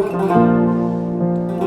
うん。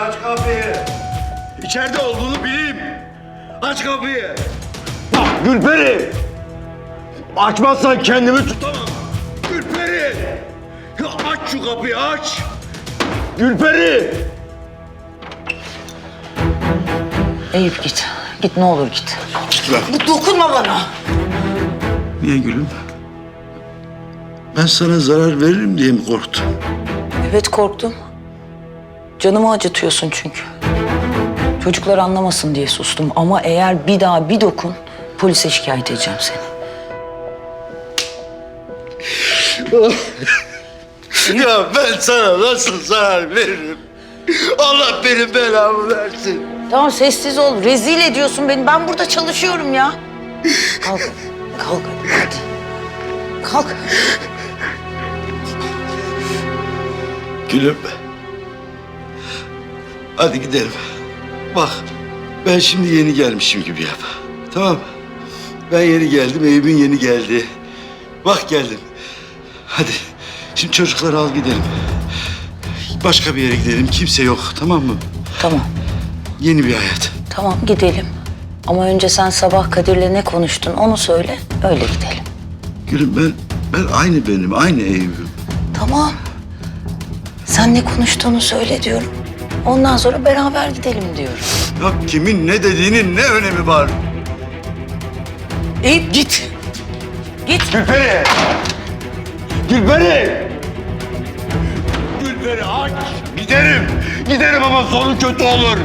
Aç kapıyı. İçeride olduğunu bileyim. Aç kapıyı. Bak Gülperi. Açmazsan kendimi tutamam. Gülperi. Ya aç şu kapıyı aç. Gülperi. Eyüp git. Git ne olur git. Git lan. Dokunma bana. Niye gülüm? Ben sana zarar veririm diye mi korktun? Evet korktum. Canımı acıtıyorsun çünkü. Çocuklar anlamasın diye sustum ama eğer bir daha bir dokun polise şikayet edeceğim seni. Ya ben sana nasıl zarar veririm? Allah benim belamı versin. Tamam sessiz ol. Rezil ediyorsun beni. Ben burada çalışıyorum ya. Kalk. Kalk hadi. Kalk. Gülüm. Hadi gidelim. Bak ben şimdi yeni gelmişim gibi yap. Tamam? Ben yeni geldim, Eyüp'ün yeni geldi. Bak geldim. Hadi şimdi çocukları al gidelim. Başka bir yere gidelim. Kimse yok tamam mı? Tamam. Yeni bir hayat. Tamam gidelim. Ama önce sen sabah Kadir'le ne konuştun onu söyle. Öyle gidelim. Gülüm ben ben aynı benim, aynı Eyüp'üm. Tamam. Sen ne konuştuğunu söyle diyorum. Ondan sonra beraber gidelim diyorum. Ya kimin ne dediğinin ne önemi var? Eyüp git. Git. Gülperi! Gülperi! Gülperi aç! Giderim! Giderim ama sonu kötü olur.